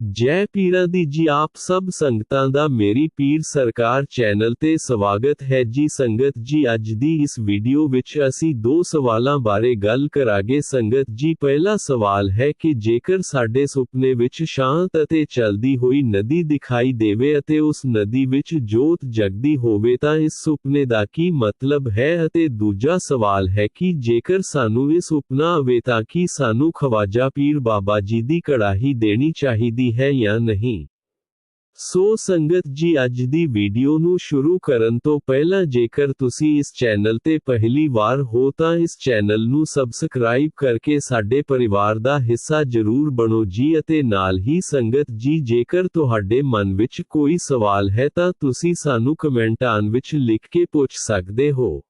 ਜੈ ਪੀਰਾਂ ਦੀ ਜੀ ਆਪ ਸਭ ਸੰਗਤਾਂ ਦਾ ਮੇਰੀ ਪੀਰ ਸਰਕਾਰ ਚੈਨਲ ਤੇ ਸਵਾਗਤ ਹੈ ਜੀ ਸੰਗਤ ਜੀ ਅੱਜ ਦੀ ਇਸ ਵੀਡੀਓ ਵਿੱਚ ਅਸੀਂ ਦੋ ਸਵਾਲਾਂ ਬਾਰੇ ਗੱਲ ਕਰਾਂਗੇ ਸੰਗਤ ਜੀ ਪਹਿਲਾ ਸਵਾਲ ਹੈ ਕਿ ਜੇਕਰ ਸਾਡੇ ਸੁਪਨੇ ਵਿੱਚ ਸ਼ਾਂਤ ਅਤੇ ਚਲਦੀ ਹੋਈ ਨਦੀ ਦਿਖਾਈ ਦੇਵੇ ਅਤੇ ਉਸ ਨਦੀ ਵਿੱਚ ਜੋਤ ਜਗਦੀ ਹੋਵੇ ਤਾਂ ਇਸ ਸੁਪਨੇ ਦਾ ਕੀ ਮਤਲਬ ਹੈ ਅਤੇ ਦੂਜਾ ਸਵਾਲ ਹੈ ਕਿ ਜੇਕਰ ਸਾਨੂੰ ਇਹ ਸੁਪਨਾ ਆਵੇ ਤਾਂ ਕੀ ਸਾਨੂੰ ਖਵਾਜਾ ਪੀਰ ਬਾਬਾ ਜੀ ਦੀ ਕੜਾਹੀ ਦੇਣੀ ਚਾਹੀਦੀ ਹੈ ਜਾਂ ਨਹੀਂ ਸੋ ਸੰਗਤ ਜੀ ਅੱਜ ਦੀ ਵੀਡੀਓ ਨੂੰ ਸ਼ੁਰੂ ਕਰਨ ਤੋਂ ਪਹਿਲਾਂ ਜੇਕਰ ਤੁਸੀਂ ਇਸ ਚੈਨਲ ਤੇ ਪਹਿਲੀ ਵਾਰ ਹੋ ਤਾਂ ਇਸ ਚੈਨਲ ਨੂੰ ਸਬਸਕ੍ਰਾਈਬ ਕਰਕੇ ਸਾਡੇ ਪਰਿਵਾਰ ਦਾ ਹਿੱਸਾ ਜ਼ਰੂਰ ਬਣੋ ਜੀ ਅਤੇ ਨਾਲ ਹੀ ਸੰਗਤ ਜੀ ਜੇਕਰ ਤੁਹਾਡੇ ਮਨ ਵਿੱਚ ਕੋਈ ਸਵਾਲ ਹੈ ਤਾਂ ਤੁਸੀਂ ਸਾਨੂੰ ਕਮੈਂਟਾਂ ਵਿੱਚ ਲਿਖ ਕੇ ਪੁੱਛ ਸਕਦੇ ਹੋ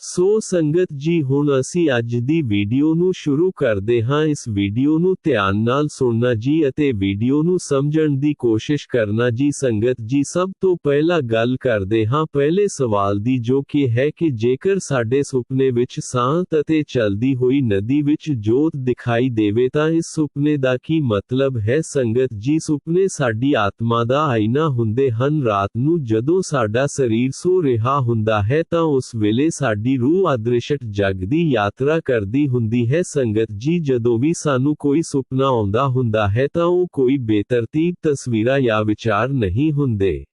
ਸੋ ਸੰਗਤ ਜੀ ਹੁਣ ਅਸੀਂ ਅੱਜ ਦੀ ਵੀਡੀਓ ਨੂੰ ਸ਼ੁਰੂ ਕਰਦੇ ਹਾਂ ਇਸ ਵੀਡੀਓ ਨੂੰ ਧਿਆਨ ਨਾਲ ਸੁਣਨਾ ਜੀ ਅਤੇ ਵੀਡੀਓ ਨੂੰ ਸਮਝਣ ਦੀ ਕੋਸ਼ਿਸ਼ ਕਰਨਾ ਜੀ ਸੰਗਤ ਜੀ ਸਭ ਤੋਂ ਪਹਿਲਾਂ ਗੱਲ ਕਰਦੇ ਹਾਂ ਪਹਿਲੇ ਸਵਾਲ ਦੀ ਜੋ ਕਿ ਹੈ ਕਿ ਜੇਕਰ ਸਾਡੇ ਸੁਪਨੇ ਵਿੱਚ ਸ਼ਾਂਤ ਅਤੇ ਚਲਦੀ ਹੋਈ ਨਦੀ ਵਿੱਚ ਜੋਤ ਦਿਖਾਈ ਦੇਵੇ ਤਾਂ ਇਸ ਸੁਪਨੇ ਦਾ ਕੀ ਮਤਲਬ ਹੈ ਸੰਗਤ ਜੀ ਸੁਪਨੇ ਸਾਡੀ ਆਤਮਾ ਦਾ ਆਇਨਾ ਹੁੰਦੇ ਹਨ ਰਾਤ ਨੂੰ ਜਦੋਂ ਸਾਡਾ ਸਰੀਰ ਸੋ ਰਿਹਾ ਹੁੰਦਾ ਹੈ ਤਾਂ ਉਸ ਵੇਲੇ ਸਾਡੀ ਦੀ ਰੂਹ ਅਦ੍ਰਿਸ਼ਟ ਜਗ ਦੀ ਯਾਤਰਾ ਕਰਦੀ ਹੁੰਦੀ ਹੈ ਸੰਗਤ ਜੀ ਜਦੋਂ ਵੀ ਸਾਨੂੰ ਕੋਈ ਸੁਪਨਾ ਆਉਂਦਾ ਹੁੰਦਾ ਹੈ ਤਾਂ ਉਹ ਕੋਈ ਬੇਤਰਤੀਬ ਤਸਵੀਰਾਂ ਜਾਂ ਵਿਚਾਰ ਨਹੀਂ ਹੁੰਦੇ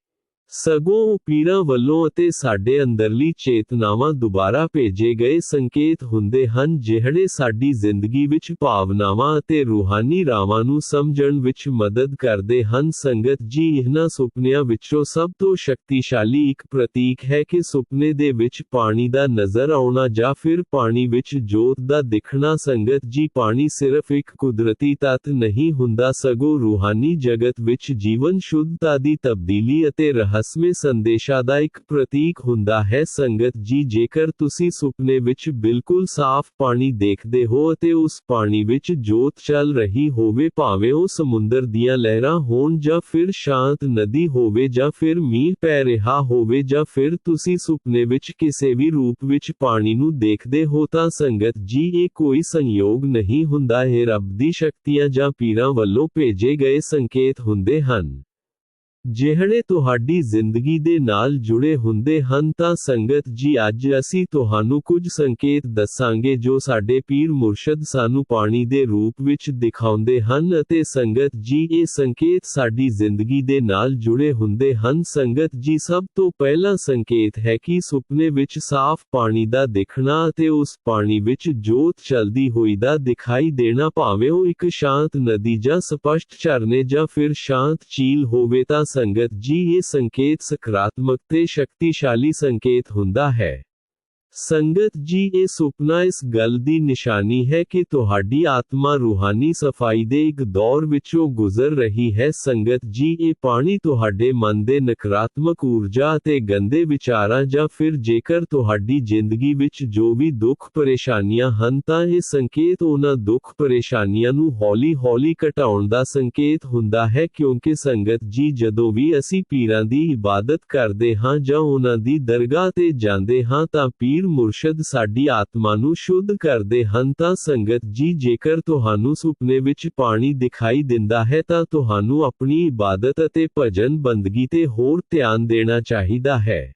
ਸਗੋਂ ਉਹ ਪੀਰਾਂ ਵੱਲੋਂ ਅਤੇ ਸਾਡੇ ਅੰਦਰਲੀ ਚੇਤਨਾਵਾਂ ਦੁਬਾਰਾ ਭੇਜੇ ਗਏ ਸੰਕੇਤ ਹੁੰਦੇ ਹਨ ਜਿਹੜੇ ਸਾਡੀ ਜ਼ਿੰਦਗੀ ਵਿੱਚ ਭਾਵਨਾਵਾਂ ਅਤੇ ਰੂਹਾਨੀ ਰਾਵਾਂ ਨੂੰ ਸਮਝਣ ਵਿੱਚ ਮਦਦ ਕਰਦੇ ਹਨ ਸੰਗਤ ਜੀ ਇਹਨਾਂ ਸੁਪਨਿਆਂ ਵਿੱਚੋਂ ਸਭ ਤੋਂ ਸ਼ਕਤੀਸ਼ਾਲੀ ਇੱਕ ਪ੍ਰਤੀਕ ਹੈ ਕਿ ਸੁਪਨੇ ਦੇ ਵਿੱਚ ਪਾਣੀ ਦਾ ਨਜ਼ਰ ਆਉਣਾ ਜਾਂ ਫਿਰ ਪਾਣੀ ਵਿੱਚ ਜੋਤ ਦਾ ਦਿਖਣਾ ਸੰਗਤ ਜੀ ਪਾਣੀ ਸਿਰਫ ਇੱਕ ਕੁਦਰਤੀ ਤੱਤ ਨਹੀਂ ਹੁੰਦਾ ਸਗੋਂ ਰੂਹਾਨੀ ਜਗਤ ਵਿੱਚ ਜੀਵਨ ਸ਼ੁੱਧਤਾ ਦੀ ਤਬਦੀਲੀ ਅਤੇ ਰਹ ਰਹੱਸਮੇ ਸੰਦੇਸ਼ਾ ਦਾ ਇੱਕ ਪ੍ਰਤੀਕ ਹੁੰਦਾ ਹੈ ਸੰਗਤ ਜੀ ਜੇਕਰ ਤੁਸੀਂ ਸੁਪਨੇ ਵਿੱਚ ਬਿਲਕੁਲ ਸਾਫ਼ ਪਾਣੀ ਦੇਖਦੇ ਹੋ ਅਤੇ ਉਸ ਪਾਣੀ ਵਿੱਚ ਜੋਤ ਚੱਲ ਰਹੀ ਹੋਵੇ ਭਾਵੇਂ ਉਹ ਸਮੁੰਦਰ ਦੀਆਂ ਲਹਿਰਾਂ ਹੋਣ ਜਾਂ ਫਿਰ ਸ਼ਾਂਤ ਨਦੀ ਹੋਵੇ ਜਾਂ ਫਿਰ ਮੀਂਹ ਪੈ ਰਿਹਾ ਹੋਵੇ ਜਾਂ ਫਿਰ ਤੁਸੀਂ ਸੁਪਨੇ ਵਿੱਚ ਕਿਸੇ ਵੀ ਰੂਪ ਵਿੱਚ ਪਾਣੀ ਨੂੰ ਦੇਖਦੇ ਹੋ ਤਾਂ ਸੰਗਤ ਜੀ ਇਹ ਕੋਈ ਸੰਯੋਗ ਨਹੀਂ ਹੁੰਦਾ ਇਹ ਰੱਬ ਦੀ ਸ਼ਕਤੀਆਂ ਜਾਂ ਪੀਰਾਂ ਵੱਲੋਂ ਭੇਜੇ ਗਏ ਸੰਕੇਤ ਹੁੰਦੇ ਹਨ ਜਿਹੜੇ ਤੁਹਾਡੀ ਜ਼ਿੰਦਗੀ ਦੇ ਨਾਲ ਜੁੜੇ ਹੁੰਦੇ ਹਨ ਤਾਂ ਸੰਗਤ ਜੀ, ਅੱਜ ਅਸੀਂ ਤੁਹਾਨੂੰ ਕੁਝ ਸੰਕੇਤ ਦੱਸਾਂਗੇ ਜੋ ਸਾਡੇ ਪੀਰ ਮੁਰਸ਼ਦ ਸਾਨੂੰ ਪਾਣੀ ਦੇ ਰੂਪ ਵਿੱਚ ਦਿਖਾਉਂਦੇ ਹਨ ਅਤੇ ਸੰਗਤ ਜੀ, ਇਹ ਸੰਕੇਤ ਸਾਡੀ ਜ਼ਿੰਦਗੀ ਦੇ ਨਾਲ ਜੁੜੇ ਹੁੰਦੇ ਹਨ। ਸੰਗਤ ਜੀ, ਸਭ ਤੋਂ ਪਹਿਲਾ ਸੰਕੇਤ ਹੈ ਕਿ ਸੁਪਨੇ ਵਿੱਚ ਸਾਫ਼ ਪਾਣੀ ਦਾ ਦਿਖਣਾ ਅਤੇ ਉਸ ਪਾਣੀ ਵਿੱਚ ਜੋਤ ਚਲਦੀ ਹੋਈ ਦਾ ਦਿਖਾਈ ਦੇਣਾ, ਭਾਵੇਂ ਉਹ ਇੱਕ ਸ਼ਾਂਤ ਨਦੀ ਜਾਂ ਸਪਸ਼ਟ ਝਰਨੇ ਜਾਂ ਫਿਰ ਸ਼ਾਂਤ ਝੀਲ ਹੋਵੇ ਤਾਂ ਸੰਗਤ ਜੀ ਇਹ ਸੰਕੇਤ ਸਕਾਰਾਤਮਕ ਤੇ ਸ਼ਕਤੀਸ਼ਾਲੀ ਸੰਕੇਤ ਹੁੰਦਾ ਹੈ ਸੰਗਤ ਜੀ ਇਹ ਸੁਪਨਾ ਇਸ ਗੱਲ ਦੀ ਨਿਸ਼ਾਨੀ ਹੈ ਕਿ ਤੁਹਾਡੀ ਆਤਮਾ ਰੂਹਾਨੀ ਸਫਾਈ ਦੇ ਇੱਕ ਦੌਰ ਵਿੱਚੋਂ ਗੁਜ਼ਰ ਰਹੀ ਹੈ ਸੰਗਤ ਜੀ ਇਹ ਪਾਣੀ ਤੁਹਾਡੇ ਮਨ ਦੇ ਨਕਾਰਾਤਮਕ ਊਰਜਾ ਅਤੇ ਗੰਦੇ ਵਿਚਾਰਾਂ ਜਾਂ ਫਿਰ ਜੇਕਰ ਤੁਹਾਡੀ ਜ਼ਿੰਦਗੀ ਵਿੱਚ ਜੋ ਵੀ ਦੁੱਖ ਪਰੇਸ਼ਾਨੀਆਂ ਹਨ ਤਾਂ ਇਹ ਸੰਕੇਤ ਉਹਨਾਂ ਦੁੱਖ ਪਰੇਸ਼ਾਨੀਆਂ ਨੂੰ ਹੌਲੀ-ਹੌਲੀ ਘਟਾਉਣ ਦਾ ਸੰਕੇਤ ਹੁੰਦਾ ਹੈ ਕਿਉਂਕਿ ਸੰਗਤ ਜੀ ਜਦੋਂ ਵੀ ਅਸੀਂ ਪੀਰਾਂ ਦੀ ਇਬਾਦਤ ਕਰਦੇ ਹਾਂ ਜਾਂ ਉਹਨਾਂ ਦੀ ਦਰਗਾਹ ਤੇ ਜਾਂਦੇ ਹਾਂ ਤਾਂ ਪੀਰ ਮੁਰਸ਼ਦ ਸਾਡੀ ਆਤਮਾ ਨੂੰ ਸ਼ੁੱਧ ਕਰਦੇ ਹਨ ਤਾਂ ਸੰਗਤ ਜੀ ਜੇਕਰ ਤੁਹਾਨੂੰ ਸੁਪਨੇ ਵਿੱਚ ਪਾਣੀ ਦਿਖਾਈ ਦਿੰਦਾ ਹੈ ਤਾਂ ਤੁਹਾਨੂੰ ਆਪਣੀ ਇਬਾਦਤ ਅਤੇ ਭਜਨ ਬੰਦਗੀ ਤੇ ਹੋਰ ਧਿਆਨ ਦੇਣਾ ਚਾਹੀਦਾ ਹੈ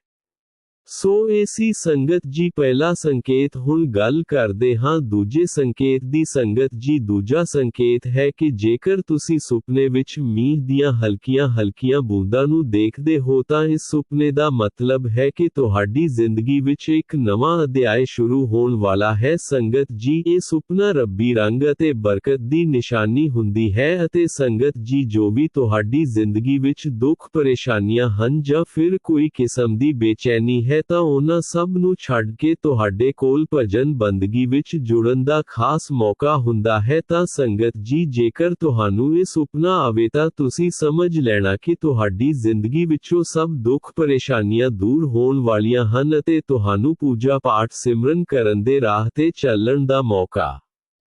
ਸੋ ਏਸੀ ਸੰਗਤ ਜੀ ਪਹਿਲਾ ਸੰਕੇਤ ਹੁਣ ਗੱਲ ਕਰਦੇ ਹਾਂ ਦੂਜੇ ਸੰਕੇਤ ਦੀ ਸੰਗਤ ਜੀ ਦੂਜਾ ਸੰਕੇਤ ਹੈ ਕਿ ਜੇਕਰ ਤੁਸੀਂ ਸੁਪਨੇ ਵਿੱਚ ਮੀਂਹ ਦੀਆਂ ਹਲਕੀਆਂ ਹਲਕੀਆਂ ਬੂੰਦਾਂ ਨੂੰ ਦੇਖਦੇ ਹੋ ਤਾਂ ਇਸ ਸੁਪਨੇ ਦਾ ਮਤਲਬ ਹੈ ਕਿ ਤੁਹਾਡੀ ਜ਼ਿੰਦਗੀ ਵਿੱਚ ਇੱਕ ਨਵਾਂ ਅਧਿਆਇ ਸ਼ੁਰੂ ਹੋਣ ਵਾਲਾ ਹੈ ਸੰਗਤ ਜੀ ਇਹ ਸੁਪਨਾ ਰੱਬੀ ਰੰਗ ਅਤੇ ਬਰਕਤ ਦੀ ਨਿਸ਼ਾਨੀ ਹੁੰਦੀ ਹੈ ਅਤੇ ਸੰਗਤ ਜੀ ਜੋ ਵੀ ਤੁਹਾਡੀ ਜ਼ਿੰਦਗੀ ਵਿੱਚ ਦੁੱਖ ਪਰੇਸ਼ਾਨੀਆਂ ਹਨ ਜਾਂ ਫਿਰ ਕੋਈ ਕਿਸਮ ਦੀ ਬੇਚੈਨੀ ਹੈ ਤਾਂ ਉਹਨਾਂ ਸਭ ਨੂੰ ਛੱਡ ਕੇ ਤੁਹਾਡੇ ਕੋਲ ਭਜਨ ਬੰਦਗੀ ਵਿੱਚ ਜੁੜਨ ਦਾ ਖਾਸ ਮੌਕਾ ਹੁੰਦਾ ਹੈ ਤਾਂ ਸੰਗਤ ਜੀ ਜੇਕਰ ਤੁਹਾਨੂੰ ਇਹ ਸੁਪਨਾ ਆਵੇ ਤਾਂ ਤੁਸੀਂ ਸਮਝ ਲੈਣਾ ਕਿ ਤੁਹਾਡੀ ਜ਼ਿੰਦਗੀ ਵਿੱਚੋਂ ਸਭ ਦੁੱਖ ਪਰੇਸ਼ਾਨੀਆਂ ਦੂਰ ਹੋਣ ਵਾਲੀਆਂ ਹਨ ਅਤੇ ਤੁਹਾਨੂੰ ਪੂਜਾ ਪਾਠ ਸਿਮਰਨ ਕਰਨ ਦੇ ਰਾਹ ਤੇ ਚੱਲਣ ਦਾ ਮੌਕਾ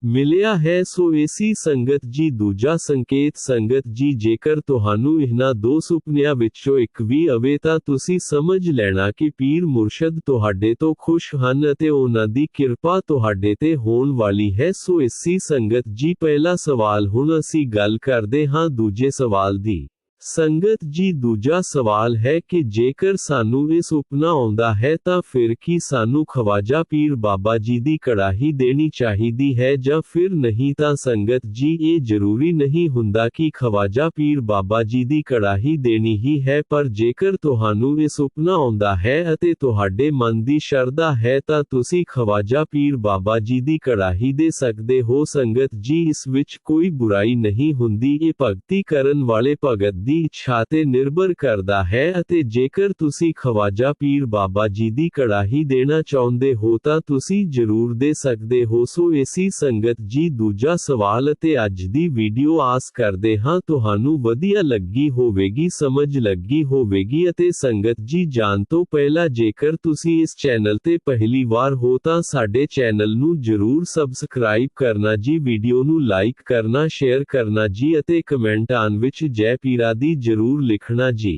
ਮਿਲਿਆ ਹੈ ਸੋ ਏਸੀ ਸੰਗਤ ਜੀ ਦੂਜਾ ਸੰਕੇਤ ਸੰਗਤ ਜੀ ਜੇਕਰ ਤੁਹਾਨੂੰ ਇਹਨਾਂ ਦੋ ਸੁਪਨਿਆਂ ਵਿੱਚੋਂ ਇੱਕ ਵੀ ਅਵੇ ਤਾਂ ਤੁਸੀਂ ਸਮਝ ਲੈਣਾ ਕਿ ਪੀਰ ਮੁਰਸ਼ਦ ਤੁਹਾਡੇ ਤੋਂ ਖੁਸ਼ ਹਨ ਅਤੇ ਉਹਨਾਂ ਦੀ ਕਿਰਪਾ ਤੁਹਾਡੇ ਤੇ ਹੋਣ ਵਾਲੀ ਹੈ ਸੋ ਏਸੀ ਸੰਗਤ ਜੀ ਪਹਿਲਾ ਸਵਾਲ ਹੁਣ ਅਸੀਂ ਗੱਲ ਕਰਦੇ ਹਾਂ ਦੂਜੇ ਸਵਾਲ ਦੀ ਸੰਗਤ ਜੀ ਦੂਜਾ ਸਵਾਲ ਹੈ ਕਿ ਜੇਕਰ ਸਾਨੂੰ ਇਹ ਸੁਪਨਾ ਆਉਂਦਾ ਹੈ ਤਾਂ ਫਿਰ ਕੀ ਸਾਨੂੰ ਖਵਾਜਾ ਪੀਰ ਬਾਬਾ ਜੀ ਦੀ ਕੜਾਹੀ ਦੇਣੀ ਚਾਹੀਦੀ ਹੈ ਜਾਂ ਫਿਰ ਨਹੀਂ ਤਾਂ ਸੰਗਤ ਜੀ ਇਹ ਜ਼ਰੂਰੀ ਨਹੀਂ ਹੁੰਦਾ ਕਿ ਖਵਾਜਾ ਪੀਰ ਬਾਬਾ ਜੀ ਦੀ ਕੜਾਹੀ ਦੇਣੀ ਹੀ ਹੈ ਪਰ ਜੇਕਰ ਤੁਹਾਨੂੰ ਇਹ ਸੁਪਨਾ ਆਉਂਦਾ ਹੈ ਅਤੇ ਤੁਹਾਡੇ ਮਨ ਦੀ ਸ਼ਰਧਾ ਹੈ ਤਾਂ ਤੁਸੀਂ ਖਵਾਜਾ ਪੀਰ ਬਾਬਾ ਜੀ ਦੀ ਕੜਾਹੀ ਦੇ ਸਕਦੇ ਹੋ ਸੰਗਤ ਜੀ ਇਸ ਵਿੱਚ ਕੋਈ ਬੁਰਾਈ ਨਹੀਂ ਹੁੰਦੀ ਇਹ ਭਗਤੀ ਕਰਨ ਵਾਲੇ ਭਗਤ ਦੀ ਇੱਛਾ ਤੇ ਨਿਰਭਰ ਕਰਦਾ ਹੈ ਅਤੇ ਜੇਕਰ ਤੁਸੀਂ ਖਵਾਜਾ ਪੀਰ ਬਾਬਾ ਜੀ ਦੀ ਕੜਾਹੀ ਦੇਣਾ ਚਾਹੁੰਦੇ ਹੋ ਤਾਂ ਤੁਸੀਂ ਜ਼ਰੂਰ ਦੇ ਸਕਦੇ ਹੋ ਸੋ ਏਸੀ ਸੰਗਤ ਜੀ ਦੂਜਾ ਸਵਾਲ ਅਤੇ ਅੱਜ ਦੀ ਵੀਡੀਓ ਆਸ ਕਰਦੇ ਹਾਂ ਤੁਹਾਨੂੰ ਵਧੀਆ ਲੱਗੀ ਹੋਵੇਗੀ ਸਮਝ ਲੱਗੀ ਹੋਵੇਗੀ ਅਤੇ ਸੰਗਤ ਜੀ ਜਾਣ ਤੋਂ ਪਹਿਲਾਂ ਜੇਕਰ ਤੁਸੀਂ ਇਸ ਚੈਨਲ ਤੇ ਪਹਿਲੀ ਵਾਰ ਹੋ ਤਾਂ ਸਾਡੇ ਚੈਨਲ ਨੂੰ ਜ਼ਰੂਰ ਸਬਸਕ੍ਰਾਈਬ ਕਰਨਾ ਜੀ ਵੀਡੀਓ ਨੂੰ ਲਾਈਕ ਕਰਨਾ ਸ਼ੇਅਰ ਕਰਨਾ ਜੀ ਅਤੇ ਕਮੈਂਟਾਂ ਵਿੱਚ ਜੈ ਪੀਰਾ आदि ज़रूर लिखना जी।